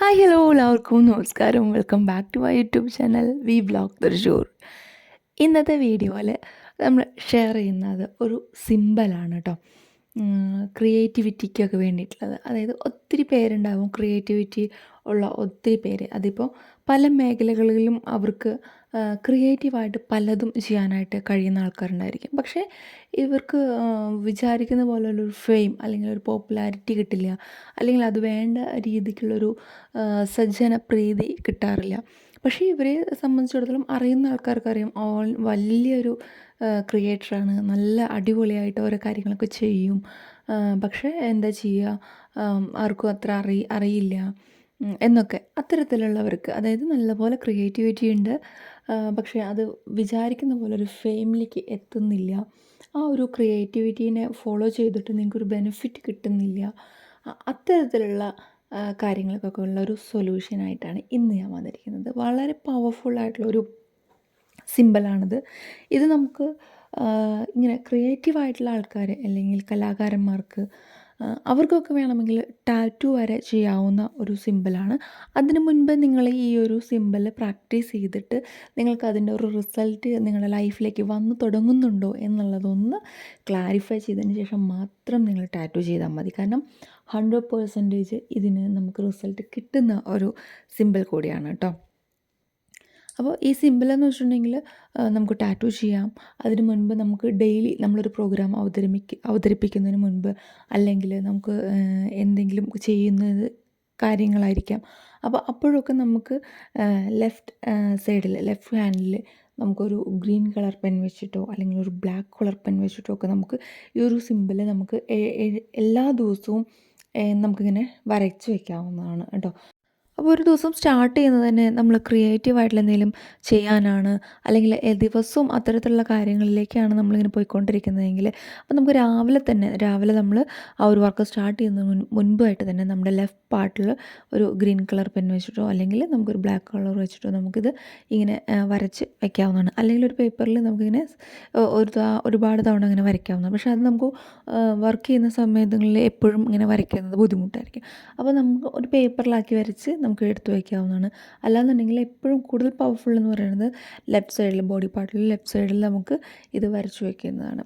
Hi hello എല്ലാവർക്കും നമസ്കാരം. Welcome back to my YouTube channel V blog Thrissur ഇന്നത്തെ വീഡിയോയിൽ നമ്മൾ ഷെയർ ചെയ്യുന്നത് ഒരു സിമ്പലാണ് കേട്ടോ ക്രിയേറ്റിവിറ്റിക്കൊക്കെ വേണ്ടിയിട്ടുള്ളത്. അതായത് ഒത്തിരി പേരുണ്ടാവും ക്രിയേറ്റിവിറ്റി ഉള്ള ഒത്തിരി പേര്. അതിപ്പോൾ പല മേഖലകളിലും അവർക്ക് ക്രിയേറ്റീവായിട്ട് പലതും ചെയ്യാനായിട്ട് കഴിയുന്ന ആൾക്കാരുണ്ടായിരിക്കും. പക്ഷേ ഇവർക്ക് വിചാരിക്കുന്ന പോലുള്ളൊരു ഫെയിം അല്ലെങ്കിൽ ഒരു പോപ്പുലാരിറ്റി കിട്ടില്ല. അല്ലെങ്കിൽ അത് വേണ്ട രീതിക്കുള്ളൊരു സജ്ജന പ്രീതി കിട്ടാറില്ല. പക്ഷേ ഇവരെ സംബന്ധിച്ചിടത്തോളം അറിയുന്ന ആൾക്കാർക്കറിയാം. ഓൾ വലിയൊരു ക്രിയേറ്ററാണ് നല്ല അടിപൊളിയായിട്ട് ഓരോ കാര്യങ്ങളൊക്കെ ചെയ്യും. പക്ഷേ എന്താ ചെയ്യുക ആർക്കും അത്ര അറി അറിയില്ല. എന്നൊക്കെ അത്തരത്തിലുള്ളവർക്ക്. അതായത് നല്ലപോലെ ക്രിയേറ്റിവിറ്റി ഉണ്ട്. പക്ഷേ അത് വിചാരിക്കുന്ന പോലെ ഒരു ഫെയിമിലേക്ക് എത്തുന്നില്ല. ആ ഒരു ക്രിയേറ്റിവിറ്റീനെ ഫോളോ ചെയ്തിട്ട് നിങ്ങൾക്കൊരു ബെനിഫിറ്റ് കിട്ടുന്നില്ല. അത്തരത്തിലുള്ള കാര്യങ്ങൾക്കൊക്കെ ഉള്ള ഒരു സൊല്യൂഷനായിട്ടാണ് ഇന്ന് ഞാൻ വന്നിരിക്കുന്നത്. വളരെ പവർഫുള്ളായിട്ടുള്ളൊരു സിമ്പിളാണിത് ഇത് നമുക്ക് ഇങ്ങനെ ക്രിയേറ്റീവായിട്ടുള്ള ആൾക്കാർ അല്ലെങ്കിൽ കലാകാരന്മാർക്ക് അവർക്കൊക്കെ വേണമെങ്കിൽ ടാറ്റു വരെ ചെയ്യാവുന്ന ഒരു സിമ്പിളാണ്. അതിന് മുൻപ് നിങ്ങൾ ഈ ഒരു സിമ്പിൾ പ്രാക്ടീസ് ചെയ്തിട്ട് നിങ്ങൾക്ക് അതിന്റെ ഒരു റിസൾട്ട് നിങ്ങളുടെ ലൈഫിലേക്ക് വന്നു തുടങ്ങുന്നുണ്ടോ എന്നുള്ളതൊന്ന് ക്ലാരിഫൈ ചെയ്തതിന് ശേഷം മാത്രം നിങ്ങൾ ടാറ്റു ചെയ്താൽ മതി. കാരണം ഹൺഡ്രഡ് പേഴ്സന്റേജ് ഇതിന് നമുക്ക് റിസൾട്ട് കിട്ടുന്ന ഒരു സിമ്പിൾ കൂടിയാണ് കേട്ടോ. അപ്പോൾ ഈ സിമ്പിളെന്ന് വെച്ചിട്ടുണ്ടെങ്കിൽ നമുക്ക് ടാറ്റു ചെയ്യാം. അതിന് മുൻപ് നമുക്ക് ഡെയിലി നമ്മളൊരു പ്രോഗ്രാം അവതരിപ്പിക്ക അവതരിപ്പിക്കുന്നതിന് മുൻപ് അല്ലെങ്കിൽ നമുക്ക് എന്തെങ്കിലും ചെയ്യുന്നത് കാര്യങ്ങളായിരിക്കാം. അപ്പോൾ അപ്പോഴൊക്കെ നമുക്ക് ലെഫ്റ്റ് സൈഡിൽ ലെഫ്റ്റ് ഹാൻഡിൽ നമുക്കൊരു ഗ്രീൻ കളർ പെൻ വെച്ചിട്ടോ അല്ലെങ്കിൽ ഒരു ബ്ലാക്ക് കളർ പെൻ വെച്ചിട്ടോ ഒക്കെ നമുക്ക് ഈ ഒരു സിമ്പിൾ നമുക്ക് എല്ലാ ദിവസവും നമുക്കിങ്ങനെ വരച്ച് വയ്ക്കാവുന്നതാണ് കേട്ടോ. അപ്പോൾ ഒരു ദിവസം സ്റ്റാർട്ട് ചെയ്യുന്നത് തന്നെ നമ്മൾ ക്രിയേറ്റീവായിട്ടുള്ള എന്തെങ്കിലും ചെയ്യാനാണ്. അല്ലെങ്കിൽ ദിവസവും അത്തരത്തിലുള്ള കാര്യങ്ങളിലേക്കാണ് നമ്മളിങ്ങനെ പോയിക്കൊണ്ടിരിക്കുന്നതെങ്കിൽ അപ്പോൾ നമുക്ക് രാവിലെ തന്നെ രാവിലെ നമ്മൾ ആ ഒരു വർക്ക് സ്റ്റാർട്ട് ചെയ്യുന്ന മുൻപായിട്ട് തന്നെ നമ്മുടെ ലെഫ്റ്റ് പാർട്ടിൽ ഒരു ഗ്രീൻ കളർ പെൻ വെച്ചിട്ടോ അല്ലെങ്കിൽ നമുക്കൊരു ബ്ലാക്ക് കളർ വെച്ചിട്ടോ നമുക്കിത് ഇങ്ങനെ വരച്ച് വയ്ക്കാവുന്നതാണ് അല്ലെങ്കിൽ ഒരു പേപ്പറിൽ നമുക്കിങ്ങനെ ഒരു ഒരുപാട് തവണ അങ്ങനെ വരയ്ക്കാവുന്നതാണ്. പക്ഷേ അത് നമുക്ക് വർക്ക് ചെയ്യുന്ന സമയങ്ങളിൽ എപ്പോഴും ഇങ്ങനെ വരയ്ക്കുന്നത് ബുദ്ധിമുട്ടായിരിക്കും. അപ്പോൾ നമുക്ക് ഒരു പേപ്പറിലാക്കി വരച്ച് നമുക്ക് എടുത്തു വയ്ക്കാവുന്നതാണ്. അല്ലാന്നുണ്ടെങ്കിൽ എപ്പോഴും കൂടുതൽ പവർഫുൾ എന്ന് പറയുന്നത് ലെഫ്റ്റ് സൈഡിൽ ബോഡി പാർട്ടിൽ ലെഫ്റ്റ് സൈഡിൽ നമുക്ക് ഇത് വരച്ചു വയ്ക്കുന്നതാണ്.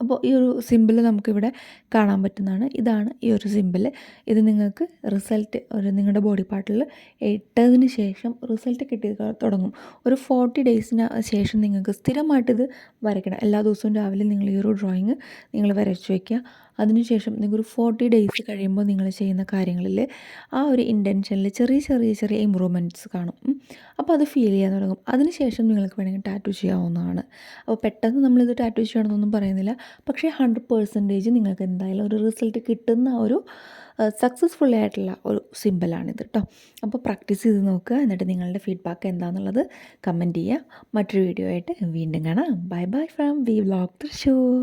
അപ്പോൾ ഈ ഒരു സിമ്പിൾ നമുക്കിവിടെ കാണാൻ പറ്റുന്നതാണ്. ഇതാണ് ഈ ഒരു സിമ്പിൾ ഇത് നിങ്ങൾക്ക് റിസൾട്ട് ഒരു നിങ്ങളുടെ ബോഡി പാർട്ടിൽ ഇട്ടതിന് ശേഷം റിസൾട്ട് കിട്ടി തുടങ്ങും. ഒരു ഫോർട്ടി ഡേയ്സിന് ശേഷം നിങ്ങൾക്ക് സ്ഥിരമായിട്ടിത് വരയ്ക്കണം. എല്ലാ ദിവസവും രാവിലെ നിങ്ങൾ ഈ ഒരു ഡ്രോയിങ് നിങ്ങൾ വരച്ചു വയ്ക്കുക അതിനുശേഷം നിങ്ങൾക്കൊരു ഫോർട്ടി ഡേയ്സ് കഴിയുമ്പോൾ നിങ്ങൾ ചെയ്യുന്ന കാര്യങ്ങളിൽ ആ ഒരു ഇന്റൻഷനിൽ ചെറിയ ചെറിയ ചെറിയ ഇമ്പ്രൂവ്മെന്റ്സ് കാണും. അപ്പോൾ അത് ഫീൽ ചെയ്യാൻ തുടങ്ങും. അതിനുശേഷം നിങ്ങൾക്ക് വേണമെങ്കിൽ ടാറ്റു ചെയ്യാവുന്നതാണ്. അപ്പോൾ പെട്ടെന്ന് നമ്മളിത് ടാറ്റു ചെയ്യണമെന്നൊന്നും പറയുന്നില്ല. പക്ഷേ ഹൺഡ്രഡ് പേഴ്സന്റേജ് നിങ്ങൾക്ക് എന്തായാലും ഒരു റിസൾട്ട് കിട്ടുന്ന ഒരു സക്സസ്ഫുൾ ആയിട്ടുള്ള ഒരു സിമ്പിളാണിത് കേട്ടോ അപ്പോൾ പ്രാക്ടീസ് ചെയ്ത് നോക്കുക. എന്നിട്ട് നിങ്ങളുടെ ഫീഡ്ബാക്ക് എന്താണെന്നുള്ളത് കമന്റ് ചെയ്യുക. മറ്റൊരു വീഡിയോ ആയിട്ട് വീണ്ടും കാണാം. Bye bye from V vlog Thrissur